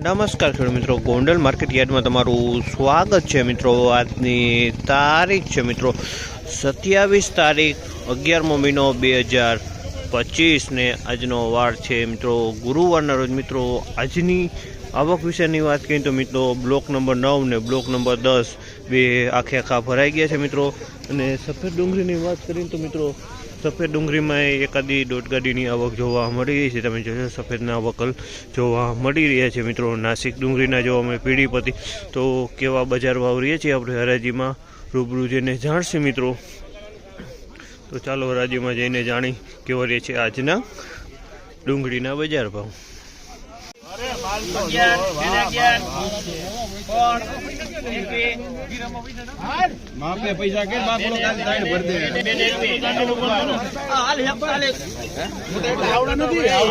નમસ્કાર ખેડૂત મિત્રો, ગોંડલ માર્કેટ યાર્ડમાં તમારું સ્વાગત છે મિત્રો. આજની તારીખ છે મિત્રો, સત્યાવીસ તારીખ, અગિયારમો મહિનો બે હજાર પચીસને આજનો વાર છે મિત્રો. ગુરુવારના રોજ મિત્રો, આજની આવક વિશેની વાત કરીએ તો મિત્રો, બ્લોક નંબર નવ ને બ્લોક નંબર દસ બે આખે આખા ભરાઈ ગયા છે મિત્રો. અને સફેદ ડુંગળીની વાત કરીએ તો મિત્રો સફેદ ડુંગળીમાં એકાદી દોઢ ગાડીની આવક જોવા મળી રહી છે. તમે જોશો સફેદના વકલ જોવા મળી રહ્યા છે મિત્રો. નાસિક ડુંગળીના જો અમે પીડીપતિ તો કેવા બજાર ભાવ રહીએ છીએ આપણે હરાજીમાં રૂબરૂ જઈને જાણશે મિત્રો. તો ચાલો હરાજીમાં જઈને જાણી કેવા રહે છે આજના ડુંગળીના બજાર ભાવ. માપે પૈસા કે બાપ નો કાલે સાઈડ ભર દે?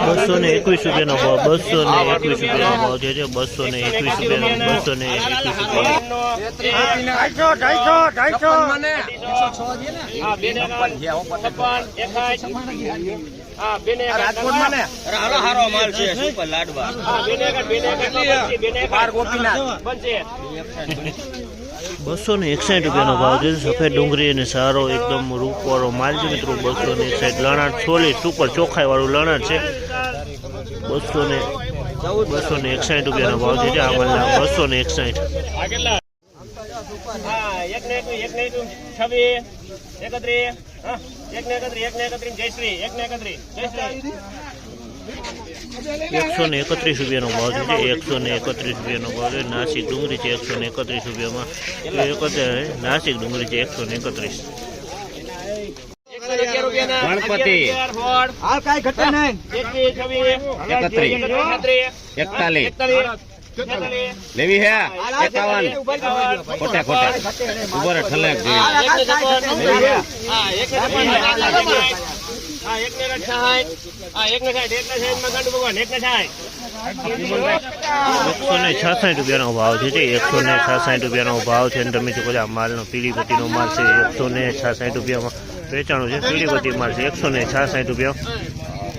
બસો ને એકવીસ રૂપિયાનો ભાવ બસો ને એકવીસ રૂપિયાનો ભાવ જે છે બસો ને એકવીસ રૂપિયાનો બસો ને એકવીસ રૂપિયા રાજકોટમાં ને? હારો હારો માલ છે સુપર લાડવા? બાર ગોપીનાથ. બસો ને એકસાઠ રૂપિયાનો ભાવ છે. સફેદ ડુંગળી અને સારો એકદમ રૂપવાળો માલ છે મિત્રો. બસો ને એકસાઠ. લણાટ છોલી સુપર ચોખાઈ વાળું લણાટ છે. બસો ને બસો ને એકસાઠ રૂપિયાનો ભાવ છે આ માલના. બસો ને એકસાઠ. એક ને એક ને છવ્વીસ, એકત્રીસ, એક એક ને એક. એકસો ને એકત્રીસ રૂપિયાનો ભાવ છે એકસો ને એકત્રીસ રૂપિયાનો ભાવ છે. નાસિક ડુંગળી છે એકસો ને એકત્રીસ રૂપિયામાં. એકત્રીસ નાસિક ડુંગળી છે એકસો ને એકત્રીસ. ગણપતિ. હાલ કાઈ ઘટે નહીં. એકતાલીસ. લેવી હે? એકાવન. ખોટા ખોટા. ઊભો રે ઠલેક હા, જેવી. એક ને છપ્પન, લેવી હે? હા, એક ને છપ્પન, હા, એક ને સાઠ, હા, એક. ને સાઠ, એક ને સાઠમાં ગાંડુ ભગવાન, એક ને સાઠ. એકસો ને છાસઠ રૂપિયાનો ભાવ છે જે એકસો ને છાસઠ રૂપિયાનો ભાવ છે અને તમે છો આ માલનો પીળીપતિનો માલ છે એકસો ને છાસઠ રૂપિયામાં વેચાણું છે પીળીપતિ માલ છે એકસો ને છાસઠ રૂપિયા.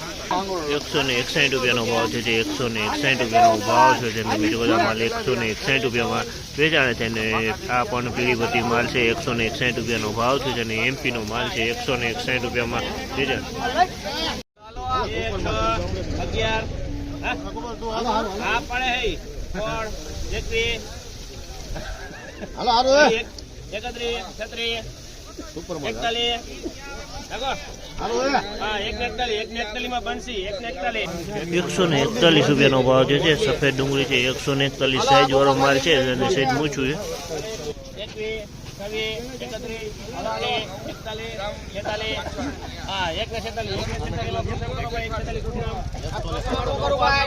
ને ને. એકસો ને એકસાઠ રૂપિયાનો ભાવ છે જે એકસો ને એકસાઠ રૂપિયાનો ભાવ છે જે તમે બધા માલ એકસો ને એકસાઠ રૂપિયામાં વેચાણે છે અને આ પણ પીળીપતિ માલ છે એકસો ને એકસાઠ રૂપિયાનો ભાવ છે અને એમપીનો માલ છે એકસો ને એકસાઠ રૂપિયામાં વેચાણ એકત્રીસ, છત્રીસ, એકતાલીસ. એકસો ને એકતાલીસ રૂપિયાનો ભાવ જે છે સફેદ ડુંગળી છે એકસો ને એકતાલીસ સાઈઝ વાળો માલ છે અને સાઈઝ મૂછું છે. છવ્વીસ, એકત્રીસ, અડતાલીસ, એકતાલીસ, છેતાલીસ. હા, એક ને છેતાલીસ, એક ને છેતાલીસમાં પૂછો કરો ભાઈ, છેતાલીસ પૂછો.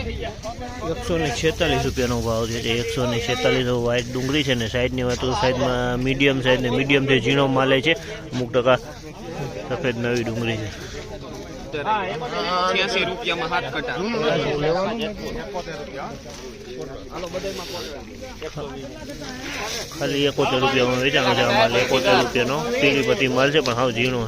થઈ ગયા. એકસો ને છેતાલીસ રૂપિયાનો ભાવ છે એકસો ને છેતાલીસ વ્હાઈટ ડુંગળી છે ને સાઈડની વાત સાઈડમાં મીડિયમ સાઈઝ ને મીડિયમ છે ઝીણો માલે છે અમુક ટકા સફેદ નવી ડુંગળી છે હા, કટા ખાલી એકોતેર રૂપિયામાં વેચાણો છે અમારે. એકોતેર રૂપિયાનો પીળી પતી માલ છે પણ હાવ ઝીણો